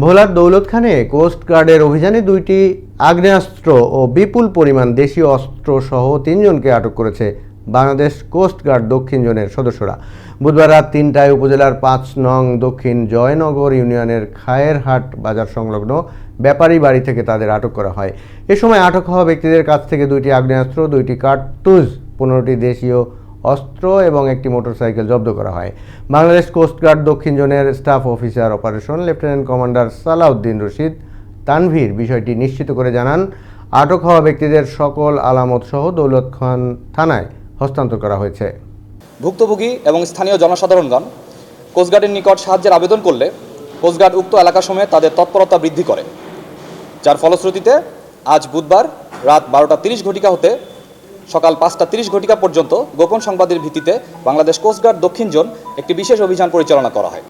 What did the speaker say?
ভোলার দৌলতখানে কোস্ট গার্ডের অভিযানে দুইটি আগ্নেয়াস্ত্র ও বিপুল পরিমাণ দেশীয় অস্ত্র সহ তিনজনকে আটক করেছে বাংলাদেশ কোস্টগার্ড দক্ষিণ জোনের সদস্যরা। বুধবার রাত তিনটায় উপজেলার পাঁচ নং দক্ষিণ জয়নগর ইউনিয়নের খায়েরহাট বাজার সংলগ্ন ব্যাপারী বাড়ি থেকে তাদের আটক করা হয়। এ সময় আটক হওয়া ব্যক্তিদের কাছ থেকে দুইটি আগ্নেয়াস্ত্র, দুইটি কার্তুজ, পনেরোটি দেশীয় অস্ত্র এবং একটি মোটরসাইকেল জব্দ করা হয়। বাংলাদেশ কোস্টগার্ড দক্ষিণ জোনের staff officer operation lieutenant commander Salauddin Rashid Tanvir বিষয়টি নিশ্চিত করে জানান, আটক হওয়া ব্যক্তিদের সকল আলামত সহ দৌলত খান থানায় হস্তান্তর করা হয়েছে। ভুক্তভোগী এবং স্থানীয় জনসাধারণগণ কোস্টগার্ডের নিকট সাহায্যের আবেদন করলে কোস্টগার্ড উক্ত এলাকা সময়ে তাদের তৎপরতা বৃদ্ধি করে। যার ফলশ্রুতিতে, আজ বুধবার রাত বারোটা তিরিশ ঘটিকা হতে সকাল পাঁচটা তিরিশ ঘটিকা পর্যন্ত গোপন সংবাদের ভিত্তিতে বাংলাদেশ কোস্টগার্ড দক্ষিণ জোন একটি বিশেষ অভিযান পরিচালনা করা হয়।